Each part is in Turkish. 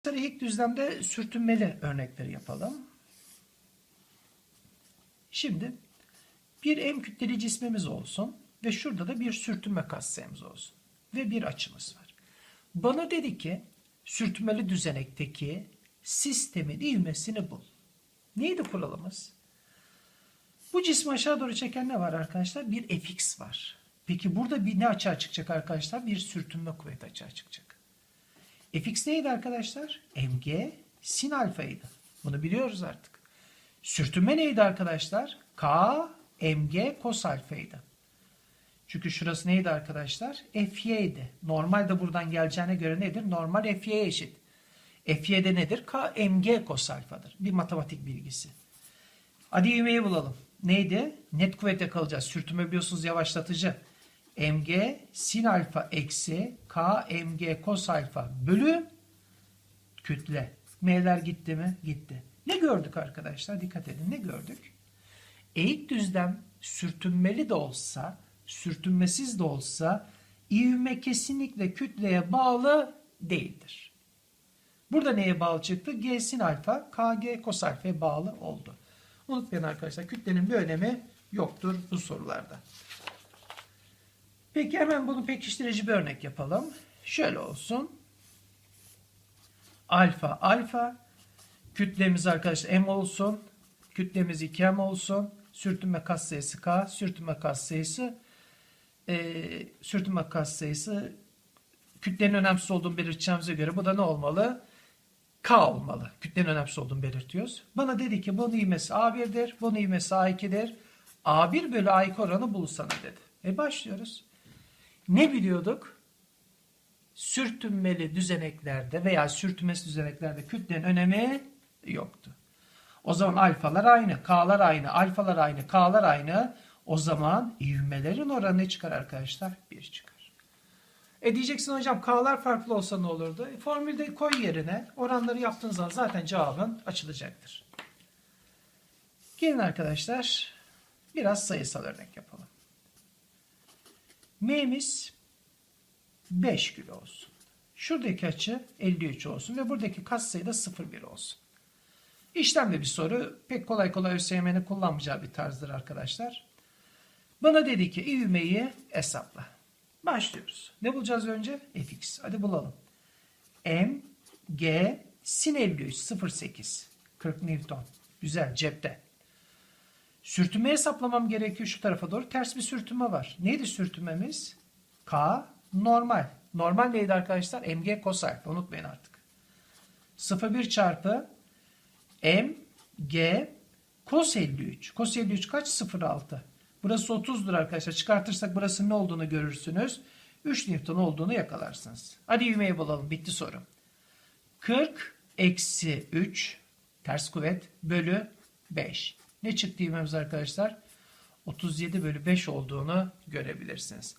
Arkadaşlar ilk düzlemde sürtünmeli örnekleri yapalım. Şimdi bir M kütleli cismimiz olsun ve şurada da bir sürtünme katsayımız olsun ve bir açımız var. Bana dedi ki sürtünmeli düzenekteki sistemin ivmesini bul. Neydi kuralımız? Bu cismi aşağı doğru çeken ne var arkadaşlar? Bir fx var. Peki burada bir ne açığa çıkacak arkadaşlar? Bir sürtünme kuvveti açığa çıkacak. Fx neydi arkadaşlar? mg sin alfaydı. Bunu biliyoruz artık. Sürtünme neydi arkadaşlar? k mg kos alfaydı. Çünkü şurası neydi arkadaşlar? Fy'ydi. Normal de buradan geleceğine göre nedir? Normal Fy'ye eşit. Fy'de nedir? K mg kos alfadır. Bir matematik bilgisi. Hadi ivmeyi bulalım. Neydi? Net kuvvete kalacağız. Sürtünme biliyorsunuz yavaşlatıcı. mg sin alfa eksi k mg kos alfa bölü kütle. M'ler gitti mi? Gitti. Ne gördük arkadaşlar? Dikkat edin. Ne gördük? Eğik düzlem sürtünmeli de olsa, sürtünmesiz de olsa ivme kesinlikle kütleye bağlı değildir. Burada neye bağlı çıktı? G sin alfa, KG kos alfaya bağlı oldu. Unutmayın arkadaşlar kütlenin bir önemi yoktur bu sorularda. Peki hemen bunu pekiştirici bir örnek yapalım. Şöyle olsun. Alfa alfa kütlemiz arkadaşlar m olsun. Kütlemiz 2m olsun. Sürtünme katsayısı k. Sürtünme katsayısı e, sürtünme katsayısı kütlenin önemsiz olduğunu belirteceğimize göre bu da ne olmalı? K olmalı. Kütlenin önemsiz olduğunu belirtiyoruz. Bana dedi ki bunun ivmesi A1'dir, bunun ivmesi A2'dir. A1 bölü A2 oranı bulsana dedi. E başlıyoruz. Ne biliyorduk? Sürtünmeli düzeneklerde veya sürtünmesiz düzeneklerde kütlenin önemi yoktu. O zaman alfalar aynı, k'lar aynı, alfalar aynı, k'lar aynı. O zaman ivmelerin oranı ne çıkar arkadaşlar? 1 çıkar. E diyeceksin hocam k'lar farklı olsa ne olurdu? E, formülde koy yerine oranları yaptığın zaman zaten cevabın açılacaktır. Gelin arkadaşlar biraz sayısal örnek yapalım. M'miz 5 kilo olsun. Şuradaki açı 53 olsun ve buradaki katsayı da 0,1 olsun. İşlemde bir soru. Pek kolay kolay ÖSYM'nin kullanmayacağı bir tarzdır arkadaşlar. Bana dedi ki ivmeyi hesapla. Başlıyoruz. Ne bulacağız önce? fx. Hadi bulalım. m, g, sin 53, 0,8. 40 Newton. Güzel, cepte. Sürtünme hesaplamam gerekiyor şu tarafa doğru. Ters bir sürtünme var. Neydi sürtünmemiz? K, normal. Normal neydi arkadaşlar? mg cos alfa. Unutmayın artık. 0,1 çarpı m, g, cos 53. Cos 53 kaç? 0,6. Burası 30'dur arkadaşlar. Çıkartırsak burası ne olduğunu görürsünüz. 3 Newton olduğunu yakalarsınız. Hadi ivmeyi bulalım. Bitti soru. 40 eksi 3 ters kuvvet bölü 5. Ne çıktı ivmemiz arkadaşlar? 37 bölü 5 olduğunu görebilirsiniz.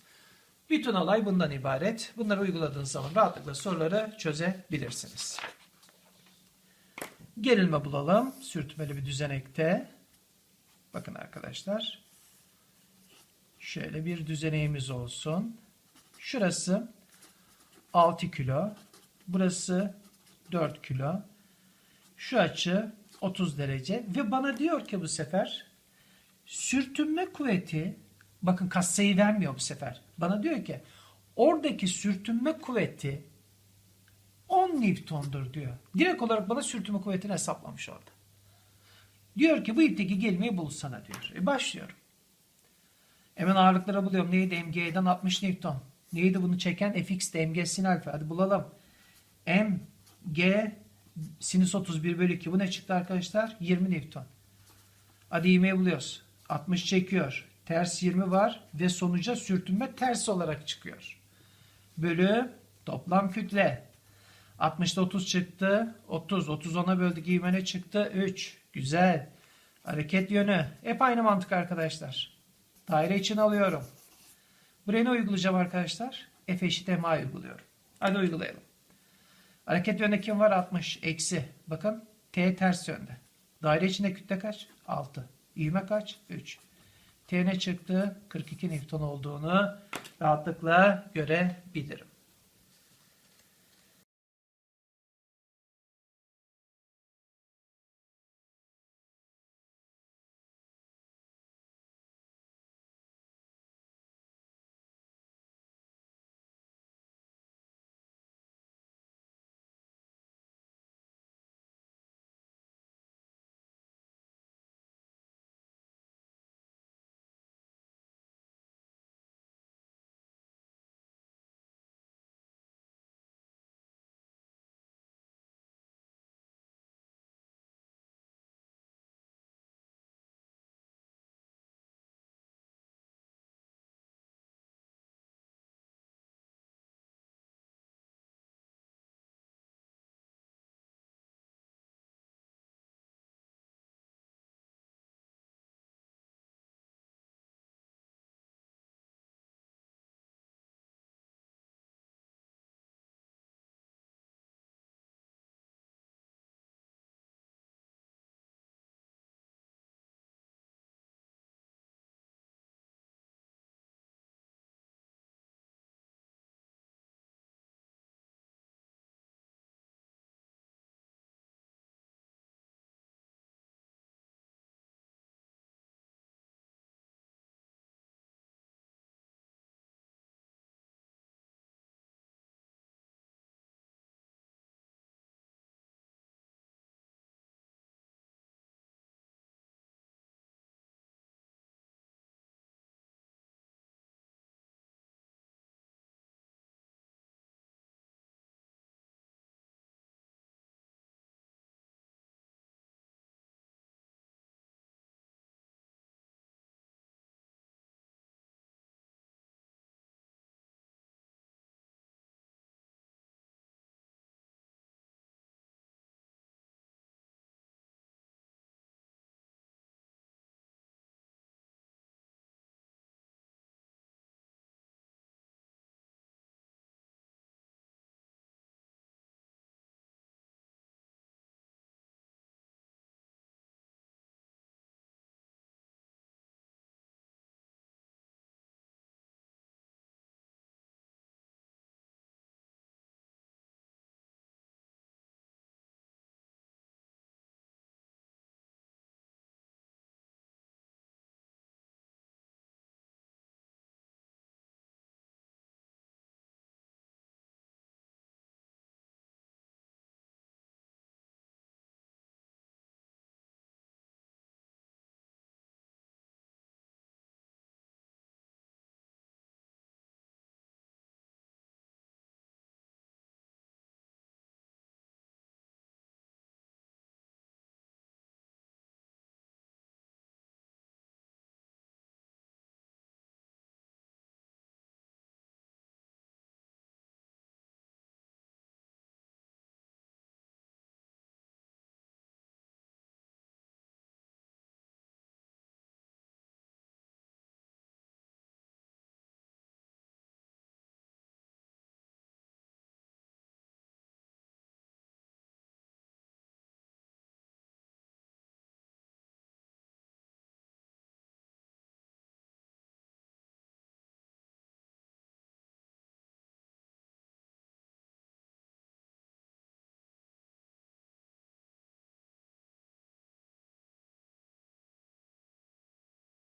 Bütün olay bundan ibaret. Bunları uyguladığınız zaman rahatlıkla soruları çözebilirsiniz. Gerilme bulalım. Sürtmeli bir düzenekte. Bakın arkadaşlar. Şöyle bir düzeneğimiz olsun. Şurası 6 kilo. Burası 4 kilo. Şu açı 30 derece. Ve bana diyor ki bu sefer sürtünme kuvveti bakın katsayı vermiyor bu sefer. Bana diyor ki oradaki sürtünme kuvveti 10 Newton'dur diyor. Direkt olarak bana sürtünme kuvvetini hesaplamış orada. Diyor ki bu ipteki gelmeyi bulsana diyor. E başlıyorum. Hemen ağırlıkları buluyorum. Neydi? MG'den 60 Newton. Neydi bunu çeken? Fx de MG sin alfa. Hadi bulalım. M, G, sinüs 31 bölü 2. Bu ne çıktı arkadaşlar? 20 Newton. Hadi ivmeyi buluyoruz. 60 çekiyor. Ters 20 var ve sonuca sürtünme ters olarak çıkıyor. Bölü toplam kütle. 60'da 30 çıktı. 30. 30 ona böldük. İvme çıktı? 3. Güzel. Hareket yönü. Hep aynı mantık arkadaşlar. Daire için alıyorum. Buraya ne uygulayacağım arkadaşlar? F eşit MA uyguluyorum. Hadi uygulayalım. Hareket yönde kim var? 60. Eksi. Bakın T ters yönde. Daire içinde kütle kaç? 6. İvme kaç? 3. T ne çıktı? 42 Newton olduğunu rahatlıkla görebilirim.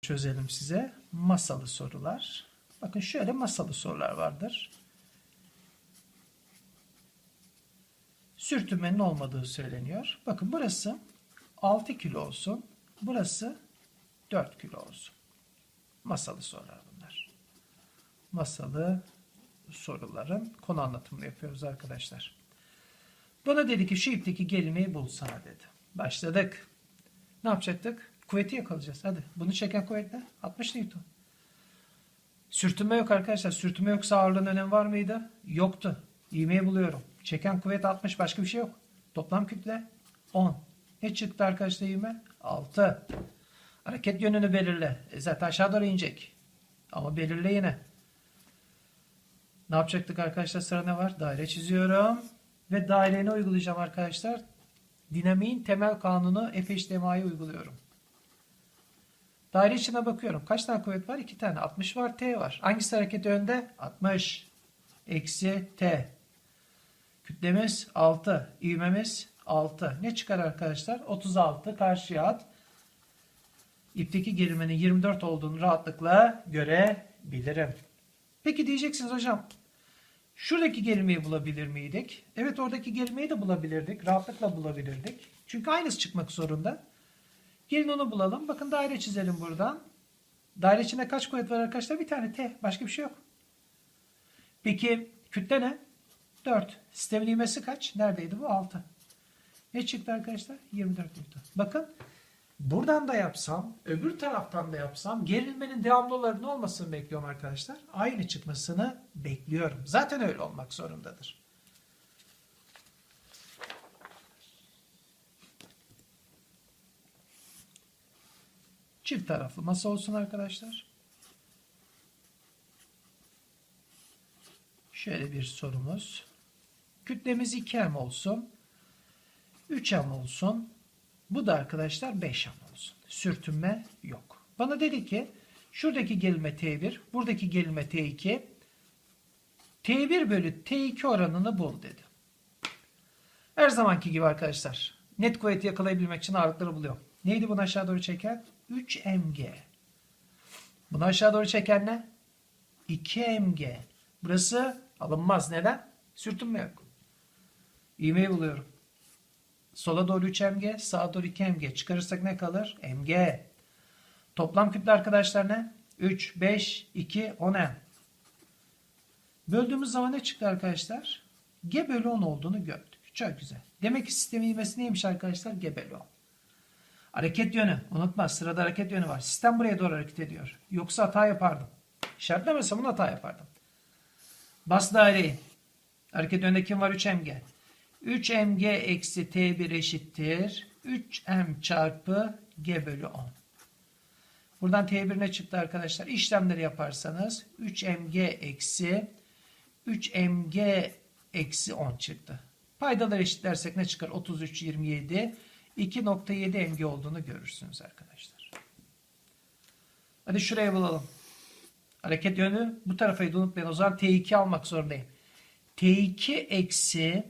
Çözelim size. Masalı sorular. Bakın şöyle masalı sorular vardır. Sürtünmenin olmadığı söyleniyor. Bakın burası 6 kilo olsun. Burası 4 kilo olsun. Masalı sorular bunlar. Masalı soruların konu anlatımını yapıyoruz arkadaşlar. Bana dedi ki şu ipteki gelimeyi bulsana dedi. Başladık. Ne yapacaktık? Kuvveti yakalayacağız. Hadi. Bunu çeken kuvvet ne? 60 Newton. Sürtünme yok arkadaşlar. Sürtünme yoksa ağırlığın önemi var mıydı? Yoktu. İğmeyi buluyorum. Çeken kuvvet 60. Başka bir şey yok. Toplam kütle 10. Ne çıktı arkadaşlar ivme? 6. Hareket yönünü belirle. E zaten aşağı doğru inecek. Ama belirle yine. Ne yapacaktık arkadaşlar? Sıra ne var? Daire çiziyorum. Ve daireni uygulayacağım arkadaşlar. Dinamiğin temel kanunu F eşit MA'yı uyguluyorum. Daire içine bakıyorum. Kaç tane kuvvet var? 2 tane. 60 var, T var. Hangisi hareket önde? 60. Eksi T. Kütlemiz 6. İvmemiz 6. Ne çıkar arkadaşlar? 36. Karşıya at. İpteki gerilmenin 24 olduğunu rahatlıkla görebilirim. Peki diyeceksiniz hocam şuradaki gerilmeyi bulabilir miydik? Evet oradaki gerilmeyi de bulabilirdik. Rahatlıkla bulabilirdik. Çünkü aynısı çıkmak zorunda. Gelin onu bulalım. Bakın daire çizelim buradan. Daire içinde kaç kuvvet var arkadaşlar? Bir tane T. Başka bir şey yok. Peki kütle ne? 4. Sistemin ivmesi kaç? Neredeydi bu? 6. Ne çıktı arkadaşlar? 24 Newton. Bakın buradan da yapsam, öbür taraftan da yapsam gerilmenin devamlı olarak ne olmasını bekliyorum arkadaşlar? Aynı çıkmasını bekliyorum. Zaten öyle olmak zorundadır. Çift taraflı masa olsun arkadaşlar. Şöyle bir sorumuz. Kütlemiz 2m olsun. 3m olsun. Bu da arkadaşlar 5m olsun. Sürtünme yok. Bana dedi ki şuradaki gerilme T1, buradaki gerilme T2. T1 bölü T2 oranını bul dedi. Her zamanki gibi arkadaşlar. Net kuvveti yakalayabilmek için ağırlıkları buluyorum. Neydi bunu aşağı doğru çeken? 3 mg. Bunu aşağı doğru çeken ne? 2 mg. Burası alınmaz. Neden? Sürtünme yok. İğmeyi buluyorum. Sola doğru 3 mg, sağa doğru 2 mg. Çıkarırsak ne kalır? mg. Toplam kütle arkadaşlar ne? 3, 5, 2, 10 m. Böldüğümüz zaman ne çıktı arkadaşlar? G bölü 10 olduğunu gördük. Çok güzel. Demek ki sistemin ivmesi neymiş arkadaşlar? G bölü 10. Hareket yönü. Unutma sırada hareket yönü var. Sistem buraya doğru hareket ediyor. Yoksa hata yapardım. İşaretlemesem bunu hata yapardım. Bas daireyi. Hareket yönünde kim var? 3mg. 3mg eksi t1 eşittir. 3m çarpı g bölü 10. Buradan t1 ne çıktı arkadaşlar? İşlemleri yaparsanız 3mg eksi 3mg eksi 10 çıktı. Paydaları eşitlersek ne çıkar? 33, 27. 2.7 mg olduğunu görürsünüz arkadaşlar. Hadi şuraya bulalım. Hareket yönü bu tarafayı unutmayın. O zaman T2 almak zorundayım. T2 eksi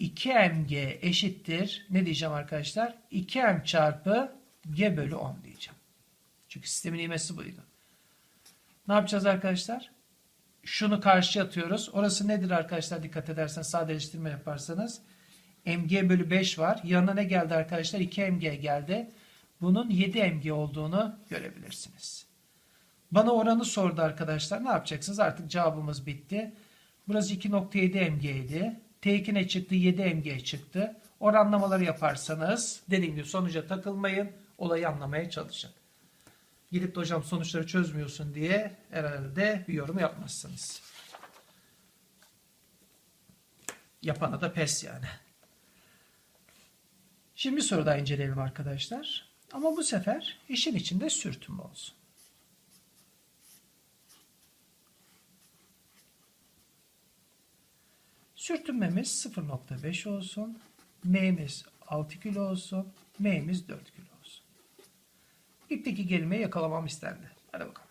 2mg eşittir. Ne diyeceğim arkadaşlar? 2m çarpı g bölü 10 diyeceğim. Çünkü sistemin ivmesi buydu. Ne yapacağız arkadaşlar? Şunu karşıya atıyoruz. Orası nedir arkadaşlar? Dikkat ederseniz sadeleştirme yaparsanız. Mg bölü 5 var. Yanına ne geldi arkadaşlar? 2 mg geldi. Bunun 7 mg olduğunu görebilirsiniz. Bana oranı sordu arkadaşlar. Ne yapacaksınız? Artık cevabımız bitti. Burası 2.7 mg idi. T2 ne çıktı? 7 mg çıktı. Oranlamaları yaparsanız dediğim gibi sonuca takılmayın. Olayı anlamaya çalışın. Gidip de hocam sonuçları çözmüyorsun diye herhalde bir yorum yapmazsınız. Yapana da pes yani. Şimdi soru daha inceleyelim arkadaşlar. Ama bu sefer işin içinde sürtünme olsun. Sürtünmemiz 0.5 olsun. M'miz 6 kilo olsun. M'miz 4 kilo olsun. İpteki gerilmeyi yakalamam istendi. Hadi bakalım.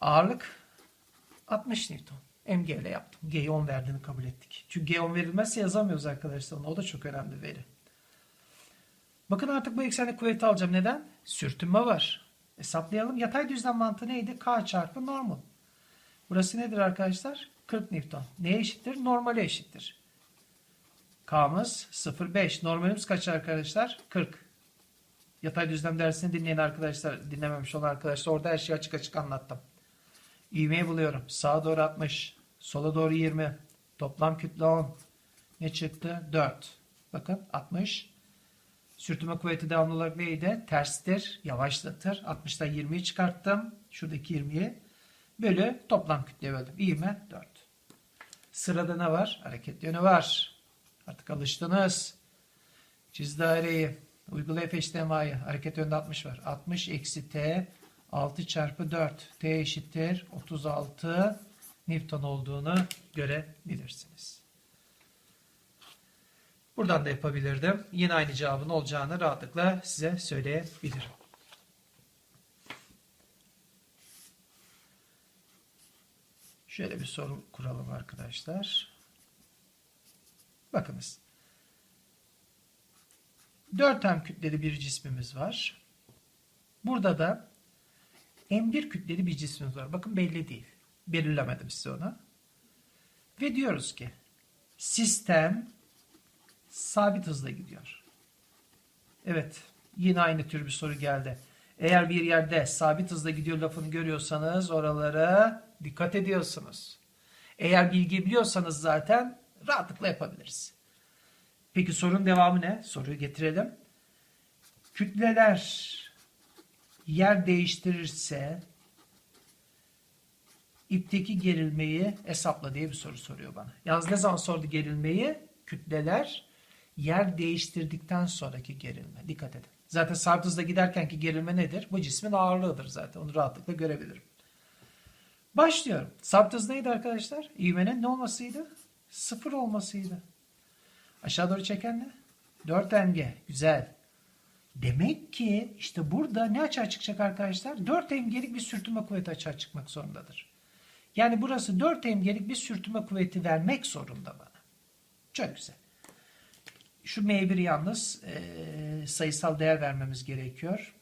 Ağırlık 60 Newton. MG ile yaptım. G'yi 10 verdiğini kabul ettik. Çünkü G 10 verilmezse yazamıyoruz arkadaşlar. O da çok önemli veri. Bakın artık bu eksende kuvveti alacağım. Neden? Sürtünme var. Hesaplayalım. Yatay düzlem mantığı neydi? K çarpı normal. Burası nedir arkadaşlar? 40 Newton. Neye eşittir? Normale eşittir. K'mız 0,5. Normalimiz kaç arkadaşlar? 40. Yatay düzlem dersini dinleyen arkadaşlar, dinlememiş olan arkadaşlar orada her şeyi açık açık anlattım. İğmeyi buluyorum. Sağa doğru 60. Sola doğru 20. Toplam kütle 10. Ne çıktı? 4. Bakın 60. Sürtünme kuvveti devamlı olarak neydi? Terstir. Yavaşlatır. 60'dan 20'yi çıkarttım. Şuradaki 20'yi. Bölü toplam kütleye böldüm. İğme 4. Sırada ne var? Hareket yönü var. Artık alıştınız. Çiz daireyi. Uygula F eşitliği Hareket yönünde 60 var. 60 eksi T 6 çarpı 4. T eşittir 36 Newton olduğunu görebilirsiniz. Buradan da yapabilirdim. Yine aynı cevabın olacağını rahatlıkla size söyleyebilirim. Şöyle bir soru kuralım arkadaşlar. Bakınız. 4 m kütleli bir cismimiz var. Burada da m1 kütleli bir cismimiz var. Bakın belli değil. Belirlemedim size onu. Ve diyoruz ki sistem sabit hızla gidiyor. Evet. Yine aynı tür bir soru geldi. Eğer bir yerde sabit hızla gidiyor lafını görüyorsanız oralara dikkat ediyorsunuz. Eğer bilgi biliyorsanız zaten rahatlıkla yapabiliriz. Peki sorun devamı ne? Soruyu getirelim. Kütleler yer değiştirirse ipteki gerilmeyi hesapla diye bir soru soruyor bana. Yalnız ne zaman sordu gerilmeyi? Kütleler yer değiştirdikten sonraki gerilme. Dikkat edin. Zaten sabit hızla giderkenki gerilme nedir? Bu cismin ağırlığıdır zaten. Onu rahatlıkla görebilirim. Başlıyorum. Sabit hız neydi arkadaşlar? İvmenin ne olmasıydı? Sıfır olmasıydı. Aşağı doğru çeken ne? 4 mg. Güzel. Demek ki işte burada ne açığa çıkacak arkadaşlar? 4 mg'lik bir sürtünme kuvveti açığa çıkmak zorundadır. Yani burası 4 mg'lik bir sürtünme kuvveti vermek zorunda bana. Çok güzel. Şu M1 yalnız e, sayısal değer vermemiz gerekiyor.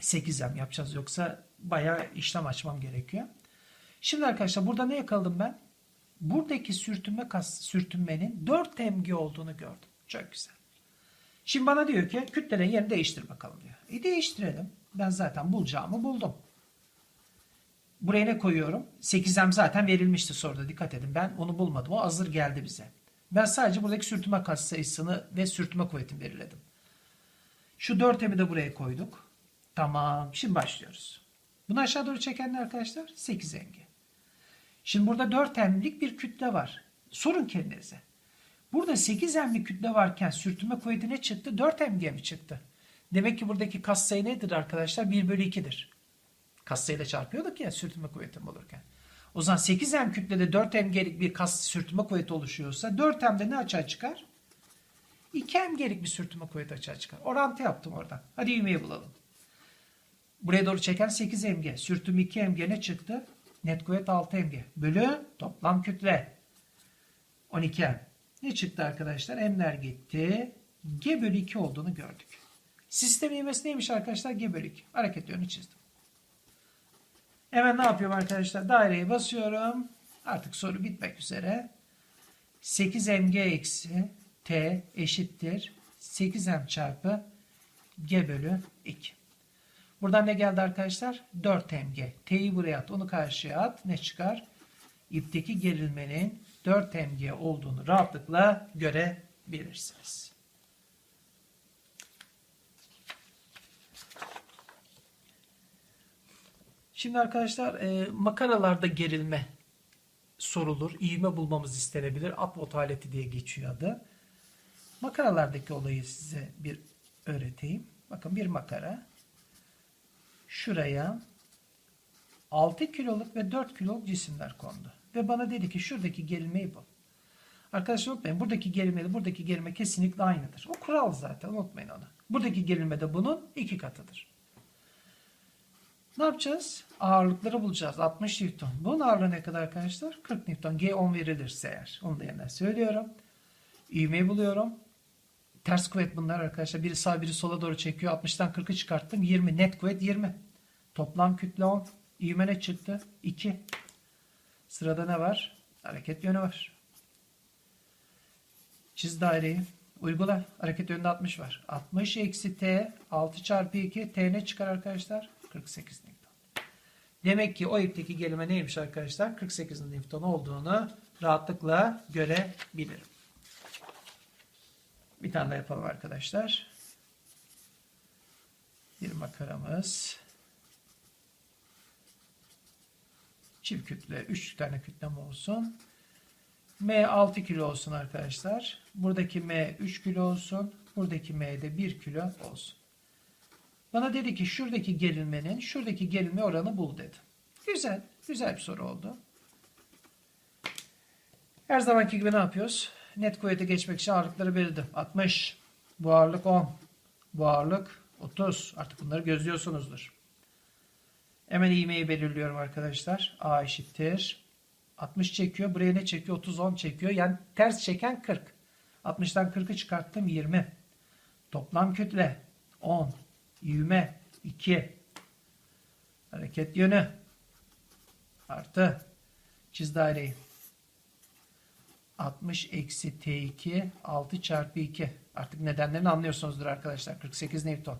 8M yapacağız yoksa bayağı işlem açmam gerekiyor. Şimdi arkadaşlar burada ne yakaladım ben? Buradaki sürtünme kas, sürtünmenin 4 mg olduğunu gördüm. Çok güzel. Şimdi bana diyor ki kütlelerin yerini değiştir bakalım diyor. E değiştirelim. Ben zaten bulacağımı buldum. Buraya ne koyuyorum? 8M zaten verilmişti soruda dikkat edin. Ben onu bulmadım. O hazır geldi bize. Ben sadece buradaki sürtünme kas sayısını ve sürtünme kuvvetini belirledim. Şu 4M'i de buraya koyduk. Tamam. Şimdi başlıyoruz. Bunu aşağı doğru çeken ne arkadaşlar? 8 mg. Şimdi burada 4 emlik bir kütle var. Sorun kendinize. Burada 8 emlik kütle varken sürtünme kuvveti ne çıktı? 4 mg mi çıktı? Demek ki buradaki kas sayı nedir arkadaşlar? 1 bölü 2'dir. Kas sayıyla çarpıyorduk ya sürtünme kuvvetini bulurken. O zaman 8 m kütlede 4 mg'lik bir kas sürtünme kuvveti oluşuyorsa 4 m'de ne açığa çıkar? 2 mg'lik bir sürtünme kuvveti açığa çıkar. Orantı yaptım oradan. Hadi ivmeyi bulalım. Buraya doğru çeken 8 mg. Sürtünme 2 mg ne çıktı? Net kuvvet 6 mg. Bölü toplam kütle. 12 m. Ne çıktı arkadaşlar? M'ler gitti. G bölü 2 olduğunu gördük. Sistem ivmesi neymiş arkadaşlar? G bölü 2. Hareket yönü çizdim. Hemen ne yapıyorum arkadaşlar? Daireye basıyorum. Artık soru bitmek üzere. 8 mg eksi t eşittir 8m çarpı g bölü 2. Buradan ne geldi arkadaşlar? 4 mg. T'yi buraya at. Onu karşıya at. Ne çıkar? İpteki gerilmenin 4 mg olduğunu rahatlıkla görebilirsiniz. Şimdi arkadaşlar e, makaralarda gerilme sorulur. İğme bulmamız istenebilir. Upload aleti diye geçiyor adı. Makaralardaki olayı size bir öğreteyim. Bakın bir makara. Şuraya 6 kiloluk ve 4 kiloluk cisimler kondu. Ve bana dedi ki şuradaki gerilmeyi bul. Arkadaşlar unutmayın buradaki gerilme buradaki gerilme kesinlikle aynıdır. O kural zaten unutmayın onu. Buradaki gerilme de bunun iki katıdır. Ne yapacağız? Ağırlıkları bulacağız. 60 Newton. Bunun ağırlığı ne kadar arkadaşlar? 40 Newton. G10 verilirse eğer. Onu da yeniden söylüyorum. İvmeyi buluyorum. Ters kuvvet bunlar arkadaşlar. Biri sağ biri sola doğru çekiyor. 60'tan 40'ı çıkarttım. 20. Net kuvvet 20. Toplam kütle 10. İvme ne çıktı? 2. Sırada ne var? Hareket yönü var. Çiz daireyi. Uygula. Hareket yönünde 60 var. 60 eksi t 6 çarpı 2 t ne çıkar arkadaşlar? 48 Newton. Demek ki o ipteki gelime neymiş arkadaşlar? 48 Newton olduğunu rahatlıkla görebilirim. Bir tane daha yapalım arkadaşlar. Bir makaramız. Çift kütle 3 tane kütlem olsun. M 6 kilo olsun arkadaşlar. Buradaki M 3 kilo olsun. Buradaki M de 1 kilo olsun. Bana dedi ki şuradaki gerilmenin şuradaki gerilme oranı bul dedi. Güzel. Güzel bir soru oldu. Her zamanki gibi ne yapıyoruz? Net kuvvete geçmek için ağırlıkları belirledim. 60. Bu ağırlık 10. Bu ağırlık 30. Artık bunları gözlüyorsunuzdur. Hemen ivmeyi belirliyorum arkadaşlar. A eşittir. 60 çekiyor. Buraya ne çekiyor? 30 10 çekiyor. Yani ters çeken 40. 60'tan 40'ı çıkarttım 20. Toplam kütle 10. İvme 2. Hareket yönü artı çiz daireyi. 60 eksi T2 6 çarpı 2. Artık nedenlerini anlıyorsunuzdur arkadaşlar. 48 Newton.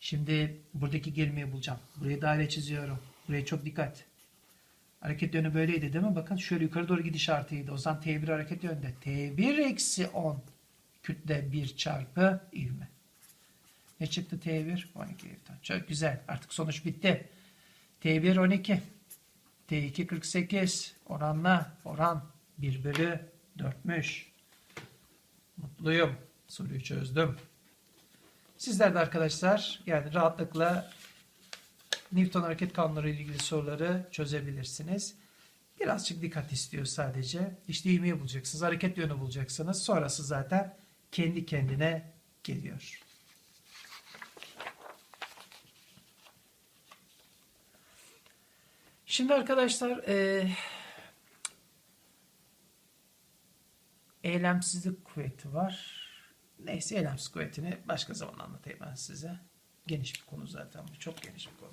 Şimdi buradaki gerilmeyi bulacağım. Buraya daire çiziyorum. Buraya çok dikkat. Hareket yönü böyleydi değil mi? Bakın şöyle yukarı doğru gidiş artıydı. O zaman T1 hareket yönde. T1 eksi 10 kütle 1 çarpı ivme. Ne çıktı T1? 12 Newton. Çok güzel. Artık sonuç bitti. T1 12. T2 48. Oranla oran 1 bölü 4'müş. Mutluyum. Soruyu çözdüm. Sizler de arkadaşlar yani rahatlıkla Newton hareket kanunları ile ilgili soruları çözebilirsiniz. Birazcık dikkat istiyor sadece. İşte ivmeyi bulacaksınız. Hareket yönü bulacaksınız. Sonrası zaten kendi kendine geliyor. Şimdi arkadaşlar e, eylemsizlik kuvveti var. Neyse eylemsiz kuvvetini başka zaman anlatayım ben size. Geniş bir konu zaten bu. Çok geniş bir konu.